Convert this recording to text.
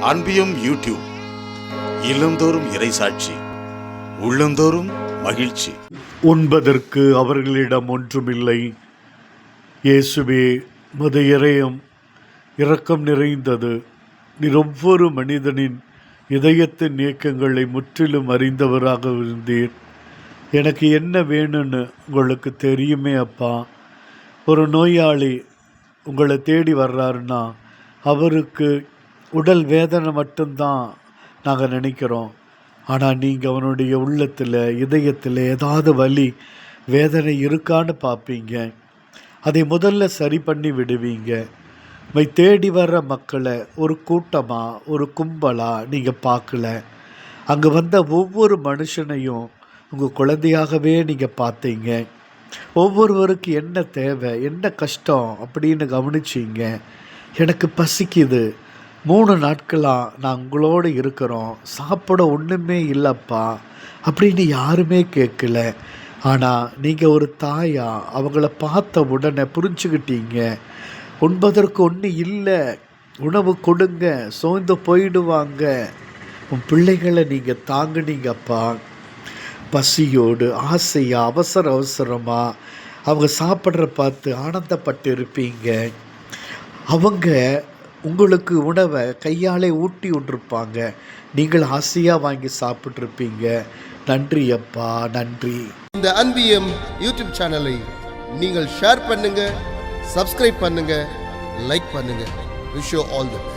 அன்பியும் YouTube இல்லந்தோறும் இறைசாட்சி உள்ளந்தோறும் மகிழ்ச்சி. உண்பதற்கு அவர்களிடம் ஒன்றுமில்லை. இயேசுவே மத இறையம் இரக்கம் நிறைந்தது. நீர் ஒவ்வொரு மனிதனின் இதயத்தின் இயக்கங்களை முற்றிலும் அறிந்தவராக இருந்தீர். எனக்கு என்ன வேணும்னு உங்களுக்கு தெரியுமே அப்பா. ஒரு நோயாளி உங்களை தேடி வர்றாருன்னா அவருக்கு உடல் வேதனை மட்டும்தான் நாங்கள் நினைக்கிறோம். ஆனால் நீங்கள் அவனுடைய உள்ளத்தில் இதயத்தில் ஏதாவது வலி வேதனை இருக்கான்னு பார்ப்பீங்க. அதை முதல்ல சரி பண்ணி விடுவீங்க. மை தேடி வர்ற மக்களை ஒரு கூட்டமாக ஒரு கும்பலாக நீங்கள் பார்க்கல. அங்கே வந்த ஒவ்வொரு மனுஷனையும் உங்கள் குழந்தையாகவே நீங்கள் பார்த்தீங்க. ஒவ்வொருவருக்கு என்ன தேவை என்ன கஷ்டம் அப்படின்னு கவனிச்சிங்க. எனக்கு பசிக்குது. மூணு நாட்களாக நான் உங்களோடு இருக்கிறோம். சாப்பிட ஒன்றுமே இல்லைப்பா. அப்படின்னு யாருமே கேட்கல. ஆனால் நீங்கள் ஒரு தாயா அவங்கள பார்த்த உடனே புரிஞ்சுக்கிட்டீங்க. உண்பதற்கு ஒன்று இல்லை. உணவு கொடுங்க. சோர்ந்து போயிடுவாங்க. உன் பிள்ளைகளை நீங்கள் தாங்குனீங்கப்பா. பசியோடு ஆசையாக அவசர அவசரமாக அவங்க சாப்பிட்ற பார்த்து ஆனந்தப்பட்டு இருப்பீங்க அவங்க உங்களுக்கு உணவை கையாலே ஊட்டி விட்டுருப்பாங்க. நீங்கள் ஆசையாக வாங்கி சாப்பிட்ருப்பீங்க நன்றி அப்பா நன்றி. இந்த அன்பியம் யூடியூப் சேனலை நீங்கள் ஷேர் பண்ணுங்க சப்ஸ்கிரைப் பண்ணுங்க லைக் பண்ணுங்க. Wish all the best